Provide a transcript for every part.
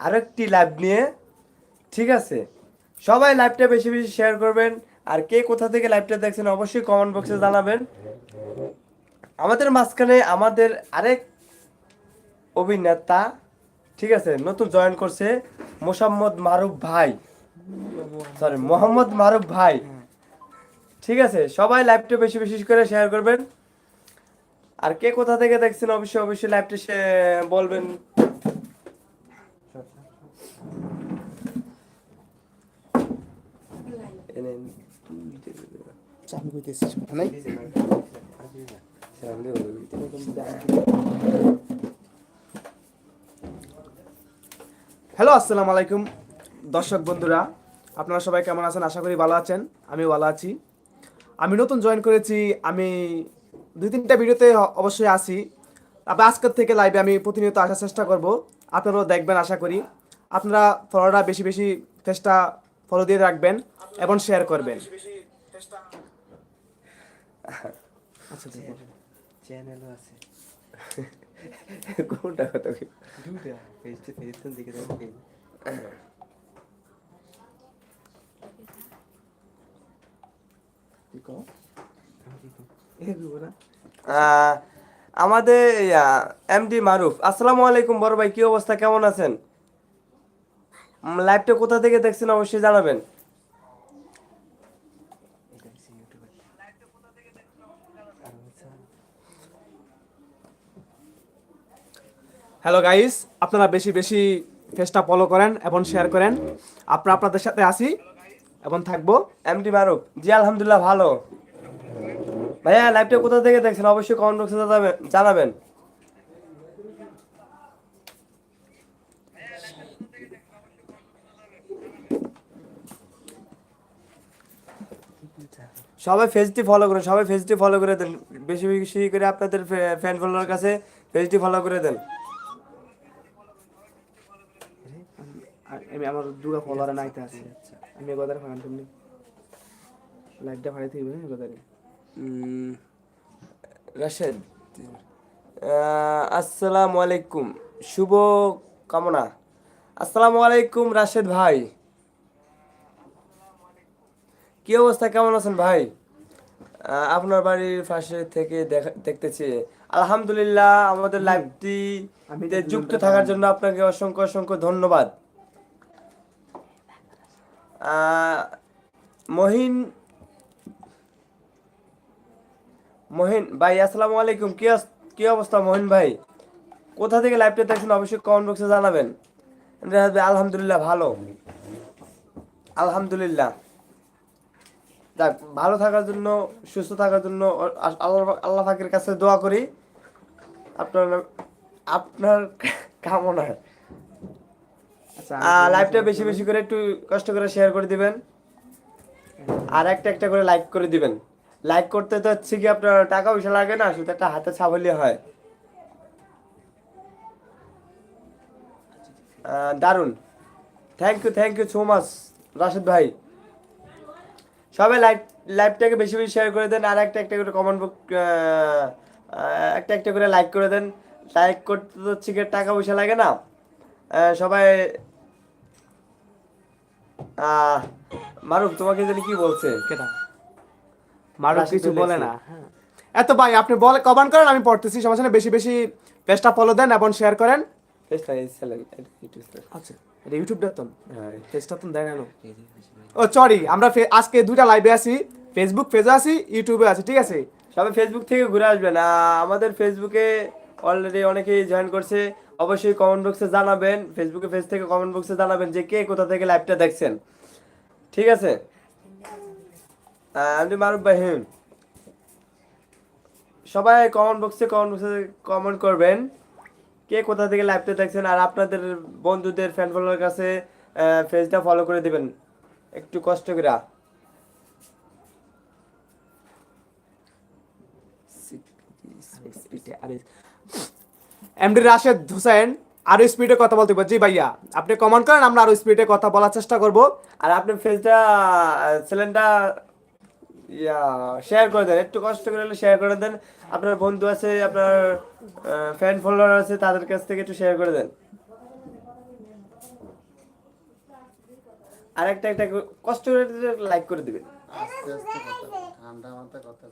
আরেকটি লাইভ নিয়ে, ঠিক আছে? সবাই লাইভটা বেশি বেশি শেয়ার করবেন। আর কে কোথা থেকে লাইভটা দেখছেন অবশ্যই কমেন্ট বক্সে জানাবেন। আমাদের মাঝখানে আমাদের আরেক অভিনেতা, ঠিক আছে, নতুন জয়েন করছে, মোসাম্মদ মারুফ ভাই। সরি মোহাম্মদ মারুফ ভাই। ঠিক আছে, সবাই লাইভটা বেশি বেশি করে শেয়ার করবেন। আর কে কোথা থেকে দেখছেন অবশ্যই অবশ্যই লাইভটা বলবেন। হ্যালো আসসালামু আলাইকুম দর্শক বন্ধুরা, আপনারা সবাই কেমন আছেন? আশা করি ভালো আছেন। আমি ভালো আছি। আমি নতুন জয়েন করেছি। আমি দুই তিনটা ভিডিওতে অবশ্যই আসি। আজকের থেকে লাইভে আমি প্রতিনিয়ত আসার চেষ্টা করব। আপনারাও দেখবেন, আশা করি। আপনারা ফলোটা বেশি বেশি চেষ্টা ফলো দিয়ে রাখবেন এবং শেয়ার করবেন। আচ্ছা চ্যানেলও আছে। কোনটা কথা কি? দুটা ফেস টু দিকে দেখেন আহ, আমাদের এমডি মারুফ আসসালামু আলাইকুম বড় ভাই কি অবস্থা? কেমন আছেন? লাইভটা কোথা থেকে দেখছেন অবশ্যই জানাবেন। হ্যালো গাইস আপনারা বেশি বেশি পেজটা ফলো করেন এবং শেয়ার করেন। আপনারা আপনাদের সাথে আসি এবং থাকব এমডি মারুফ জি, আলহামদুলিল্লাহ, ভালো। ভাইয়া লাইভটা কোথা থেকে দেখছেন? অবশ্যই কমেন্ট বক্সে জানাবেন জানাবেন সবাই ফেসটি ফলো করুন সবাই ফেসটি ফলো করে দেন। বেশি বেশি করে আপনাদের ফ্যান ফলোয়ার কাছে ফেসটি ফলো করে দেন। আমি আমার দুগা ফলোয়ার নাইতে আছি। আমি এগোদারে ফাগান তুমি লাইভটা ফাড়াই থাকবে উম, রাশেদ আসসালামু আলাইকুম। শুভ কামনা। আসসালামু আলাইকুম রাশেদ ভাই। কি অবস্থা? কেমন আছেন ভাই? আহ, আপনার বাড়ির পাশে থেকে দেখা- দেখতেছি। আলহামদুলিল্লাহ আমাদের লাইভটি যুক্ত থাকার জন্য আপনাকে অসংখ্য অসংখ্য ধন্যবাদ। আহ, মহিন মহিন ভাই আসসালামু আলাইকুম। কি কি অবস্থা মহিন ভাই? কোথা থেকে লাইভটা দেখছেন অবশ্যই কমেন্ট বক্সে জানাবেন। আলহামদুলিল্লাহ ভালো। আলহামদুলিল্লাহ। যাক ভালো থাকার জন্য সুস্থ থাকার জন্য আল্লাহ আল্লাহ পাকের কাছে দোয়া করি। আপনার আপনার কামনা। আচ্ছা লাইভটা বেশি বেশি করে একটু কষ্ট করে শেয়ার করে দিবেন। আর একটা একটা করে লাইক করে দিবেন। লাইক করতে তো হচ্ছে কি আপনার টাকা পয়সা লাগে না শুধু একটা হাতে ছাবলি হয়। দারুণ। Thank you thank you so much Rashed ভাই। সবাই লাইভ লাইভটাকে বেশি বেশি শেয়ার করে দেন আর একটা একটা করে কমেন্ট বুক একটা একটা করে লাইক করে দেন। লাইক করতে তো হচ্ছে টাকা পয়সা লাগে না। সবাই মারুফ তোমাকে জানি কি বলছে? কেটা? মারুফ কিছু বলে না হ্যাঁ। এত ভাই আপনি বলে কমেন্ট করেন আমি পড়তেছি সমস্যা বেশি বেশি পেজটা ফলো দেন এবং শেয়ার করেন। আচ্ছা। এটা ইউটিউবটা তো। পেজটা তো দেয় না নো। এই যে বেশি ভাই ও সরি আমরা আজকে দুইটা লাইভে আছি ফেসবুক পেজে আছি ইউটিউবে আছি ঠিক আছে? সবাই ফেসবুক থেকে ঘুরে আসবেন। আমাদের ফেসবুকে অলরেডি অনেকেই জয়েন করছে। অবশ্যই কমেন্ট বক্সে জানাবেন ফেসবুকে পেজ থেকে কমেন্ট বক্সে জানাবেন যে কে কোথা থেকে লাইভটা দেখছেন। ঠিক আছে? আমি মারুফ ভাই হুম। সবাই কমেন্ট বক্সে কমেন্ট বক্সে কমেন্ট করবেন। কে কোথা থেকে লাইভটা দেখছেন আর আপনাদের বন্ধুদের ফ্যান ফলোয়ার কাছে পেজটা ফলো করে দিবেন। একটু কষ্ট করে। এমডি রাশেদ হোসেন, আরও স্পিডে কথা বলতে পারছি ভাইয়া, আপনি কমেন্ট করেন, আমরা আরও স্পিডে কথা বলার চেষ্টা করব। আর আপনি ফেসটা চ্যানেলটা ইয়া শেয়ার করে দেন। একটু কষ্ট করে শেয়ার করে দেন। আপনার বন্ধু আছে, আপনার ফ্যান ফলোয়ার আছে, তাদের কাছ থেকে একটু শেয়ার করে দেন। আর একটা একটা কষ্ট করে লাইক করে দিবেন। কথা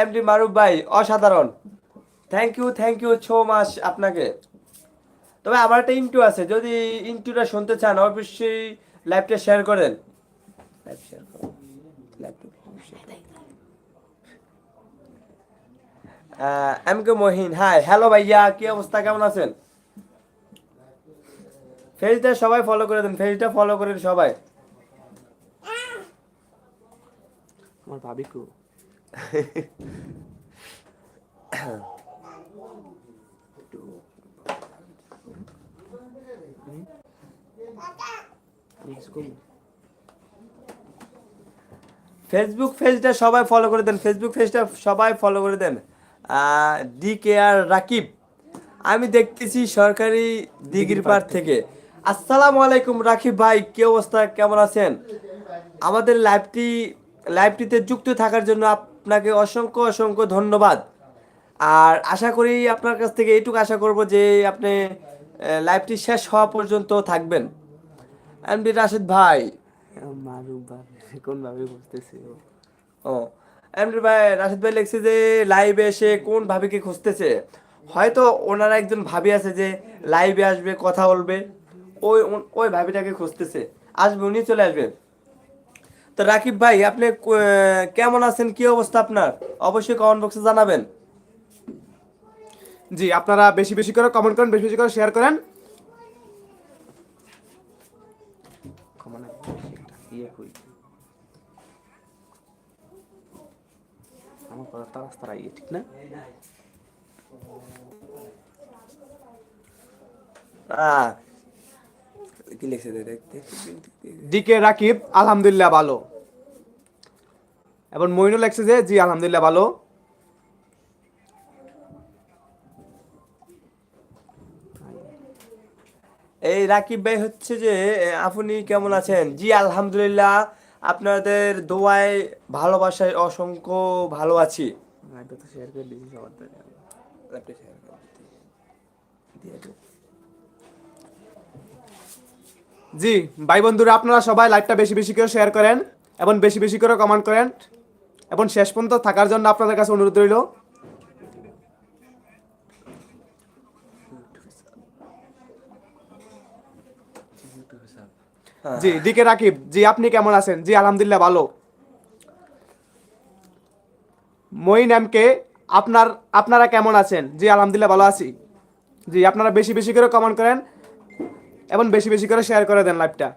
এমডি মারুফ ভাই, অসাধারণ। Thank you thank you so much আপনাকে। তবে আমার একটা ইন্টু আছে যদি ইন্টুটা শুনতে চান অবশ্যই লাইভটা শেয়ার করেন। লাইভ শেয়ার করুন। M K Mohin hi hello ভাইয়া কি অবস্থা কেমন আছেন? ফেজটা সবাই ফলো করে দেন ফেজটা ফলো করেন সবাই। আমার ভাবি ফেসবুক পেজটা সবাই ফলো করে দেন। ফেসবুক পেজটা সবাই ফলো করে দেন। ডি কে আর রাকিব আমি দেখতেছি সরকারি দিঘির পাড় থেকে। আসসালামু আলাইকুম রাকিব ভাই কি অবস্থা? কেমন আছেন? আমাদের লাইভটি লাইভটিতে যুক্ত থাকার জন্য আপনাকে অসংখ্য অসংখ্য ধন্যবাদ। আর আশা করি আপনার কাছ থেকে এইটুকু আশা করব যে আপনি লাইভটি শেষ হওয়া পর্যন্ত থাকবেন। এমডি রাশেদ ভাই। মারু ভাবি কোন ভাবি বুঝতেছে ও? এমনি ভাই রাশিদ ভাই লিখছে যে লাইভে এসে কোন ভাবিকে খুঁজতেছে? হয়তো ওনার একজন ভাবি আছে যে লাইভে আসবে কথা বলবে। ওই ওই ভাবিটাকে খুঁজতেছে। আসবে উনি চলে আসবে। তো রাকিব ভাই আপনি কেমন আছেন? কি অবস্থা আপনার? অবশ্যই কমেন্ট বক্সে জানাবেন। জি আপনারা বেশি বেশি করে কমেন্ট করেন বেশি বেশি করে শেয়ার করেন কমন ইয়ে কই কথা তারা তারা ইয়ে ঠিক না? কি লিখছে ডিকে রাকিব আলহামদুলিল্লাহ ভালো। এবং মইনুল লেখছে যে জি আলহামদুলিল্লাহ ভালো। এই রাকিব ভাই হচ্ছে যে আপনি কেমন আছেন? জি আলহামদুলিল্লাহ। আপনাদের দোয়ায় ভালোবাসায় অসংখ্য ভালো আছি। শেয়ার করে দিয়েছি সবার দ্বারা জি ভাই বন্ধুরা আপনারা সবাই লাইভটা বেশি বেশি করে শেয়ার করেন এবং বেশি বেশি করে কমেন্ট করেন। এবং শেষ পর্যন্ত থাকার জন্য আপনাদের কাছে অনুরোধ রইল ইউটিউবে সাব জি ডিকে রাকিব জি আপনি কেমন আছেন? জি আলহামদুলিল্লাহ ভালো। মইন এমকে আপনার আপনারা কেমন আছেন? জি আলহামদুলিল্লাহ ভালো আছি। জি আপনারা বেশি বেশি করে কমেন্ট করেন এবং বেশি বেশি করে শেয়ার করে দেন লাইভটা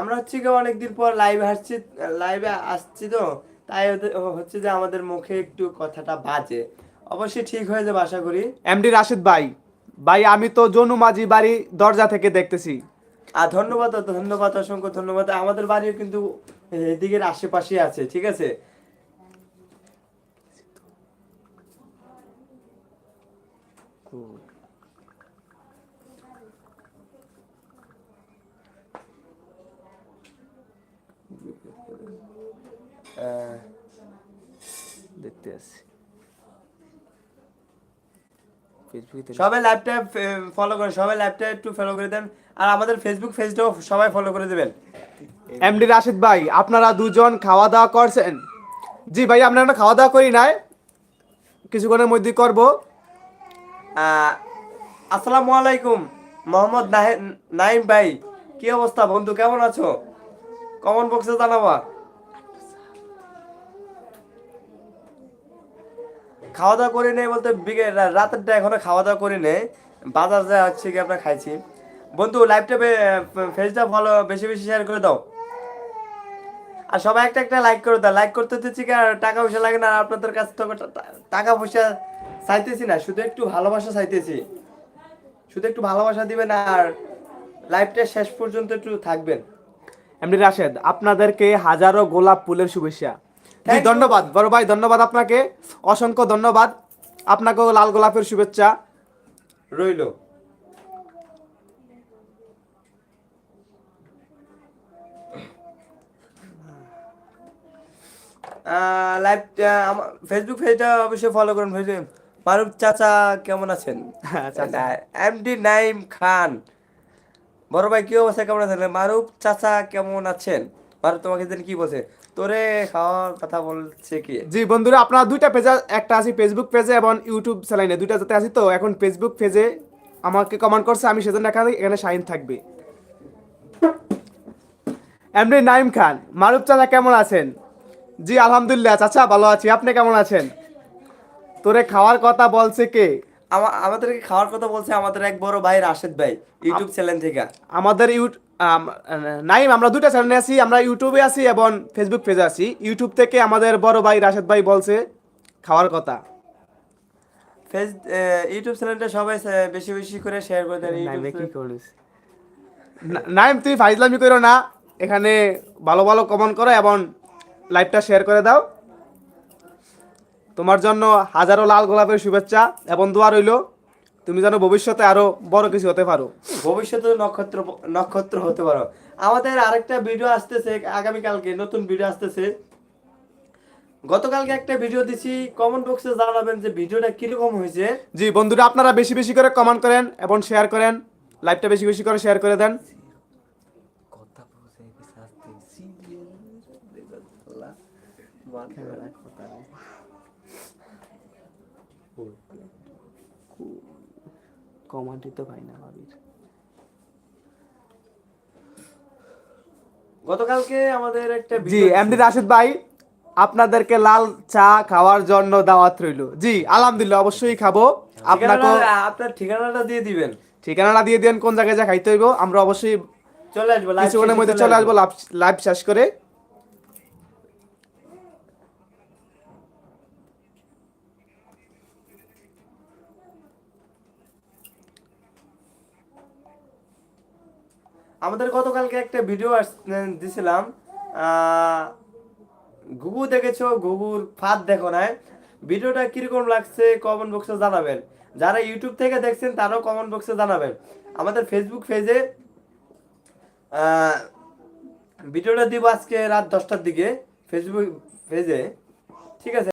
আমরা হচ্ছে কি অনেকদিন পর লাইভে আসছি লাইভে আসছি তো। তাই হচ্ছে যে আমাদের মুখে একটু কথাটা বাজে। অবশ্যই ঠিক হয়ে যাবে আশা করি। এমডি রাশিদ ভাই ভাই আমি তো জনু মাঝি বাড়ি দরজা থেকে দেখতেছি। আর ধন্যবাদ ধন্যবাদ অসংখ্য ধন্যবাদ। আমাদের বাড়িও কিন্তু এদিকের আশেপাশে আছে ঠিক আছে? দেখতে আসছি ফেসবুকে সবাই লাইভটা ফলো করেন সবাই লাইভটা একটু ফলো করে দেন। আর আমাদের ফেসবুক পেজটাও সবাই ফলো করে দেবেন। এমডি রাশিদ ভাই আপনারা দুজন খাওয়া দাওয়া করছেন? জি ভাই আমরা খাওয়া দাওয়া করি নাই। কিছুক্ষণের মধ্যে করব। আসসালামু আলাইকুম মোহাম্মদ নাহে- নাইম ভাই। কি অবস্থা বন্ধু কেমন আছো? কমন বক্সে জানাবা। খাওয়া দাওয়া করি নেই বলতে বিকে রাতেরটা এখনও খাওয়া দাওয়া করি নেই বাজার যা হচ্ছে কি আমরা খাইছি। বন্ধু লাইভটা ফেসটা ফলো বেশি বেশি শেয়ার করে দাও। আর সবাই একটা একটা লাইক করে দাও। লাইক করতে হচ্ছে কি আর টাকা পয়সা লাগে না, আর আপনাদের কাছ থেকে টাকা পয়সা চাইতেছি না, শুধু একটু ভালোবাসা চাইতেছি। শুধু একটু ভালোবাসা দিবেন আর লাইভটা শেষ পর্যন্ত একটু থাকবেন। এমনি রাশেদ আপনাদেরকে হাজারো গোলাপ ফুলের শুভেচ্ছা। জি ধন্যবাদ। বড় ভাই ধন্যবাদ আপনাকে। অসংখ্য ধন্যবাদ। আপনাকেও লাল গোলাপের শুভেচ্ছা। রইল। লাইভ ফেসবুক পেজটা অবশ্যই ফলো করুন। মারুফ চাচা কেমন আছেন। এমডি নাইম খান। বড় ভাই কি অবস্থা? কেমন আছেন? মারুফ চাচা কেমন আছেন? মারুফ তোমাকে দিন কি বলছে? তোরে খাওয়ার কথা বলছে কি? জি বন্ধুরা আপনারা দুইটা পেজে একটা আছে ফেসবুক পেজে এবং ইউটিউব চ্যানেলে দুইটা যাতে আছি তো এখন ফেসবুক পেজে আমাকে কমেন্ট করছে আমি সেজন্য এখানে এখানে শাইন থাকবে। এমনি নাইম খান মারুফ চাচা কেমন আছেন? জি আলহামদুলিল্লাহ চাচা ভালো আছি আপনি কেমন আছেন? তোরে খাওয়ার কথা বলছে কে? আমাদেরকে খাওয়ার কথা বলছে আমাদের এক বড় ভাই রাশেদ ভাই ইউটিউব চ্যানেল থেকে। আমাদের ইউট আম, নাইম আমরা দুইটা চ্যানেলে আছি আমরা ইউটিউবে আছি এবং ফেসবুক পেজে আছি। ইউটিউব থেকে আমাদের বড় ভাই রাশেদ ভাই বলছে খাওয়ার কথা। ফেস ইউটিউব চ্যানেলটা সবাই বেশি বেশি করে শেয়ার করে দেন নাইমে ইউটিউব না- নাইম তুই ফাইজলামি করো না। এখানে ভালো ভালো কমেন্ট করো এবং লাইভটা শেয়ার করে দাও। তোমার জন্য হাজারো লাল গোলাপের শুভেচ্ছা এবং দোয়া রইল। তুমি জানো ভবিষ্যতে আরও বড় কিছু হতে পারো। ভবিষ্যতে নক্ষত্র নক্ষত্র হতে পারো। আমাদের আরেকটা ভিডিও আসতেছে আগামীকালকে নতুন ভিডিও আসতেছে। গতকালকে একটা ভিডিও দিছি কমেন্ট বক্সে জানাবেন যে ভিডিওটা কীরকম হয়েছে। জি বন্ধুরা আপনারা বেশি বেশি করে কমেন্ট করেন এবং শেয়ার করেন। লাইভটা বেশি বেশি করে শেয়ার করে দেন। কথা বলছে কমান্ডই তো পাই না ভাবির। গতকালকে আমাদের একটা জি এমডি রাশিদ ভাই আপনাদেরকে লাল চা খাওয়ার জন্য দাওয়াত রইল। জি আলহামদুলিল্লাহ অবশ্যই খাব। আপনাকে ঠিকানাটা- আপনার ঠিকানাটা দিয়ে দিবেন। ঠিকানাটা দিয়ে দেন কোন জায়গায় যা খাইতে হইব আমরা অবশ্যই চলে আসব কিছুক্ষণের মধ্যে চলে আসব। লাইভ শেষ করে। আমাদের গতকালকে একটা ভিডিও দিছিলাম। ঘুঘু দেখেছ? ঘুঘুর ফাঁদ দেখো না ভিডিওটা কীরকম লাগছে কমেন্ট বক্সে জানাবেন। যারা ইউটিউব থেকে দেখছেন, তারাও কমেন্ট বক্সে জানাবেন। আমাদের ফেসবুক পেজে ভিডিওটা দিব আজকে রাত দশটার দিকে। ফেসবুক পেজে ঠিক আছে?